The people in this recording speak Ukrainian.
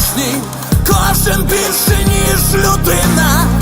сніг, кожен більше, ніж людина.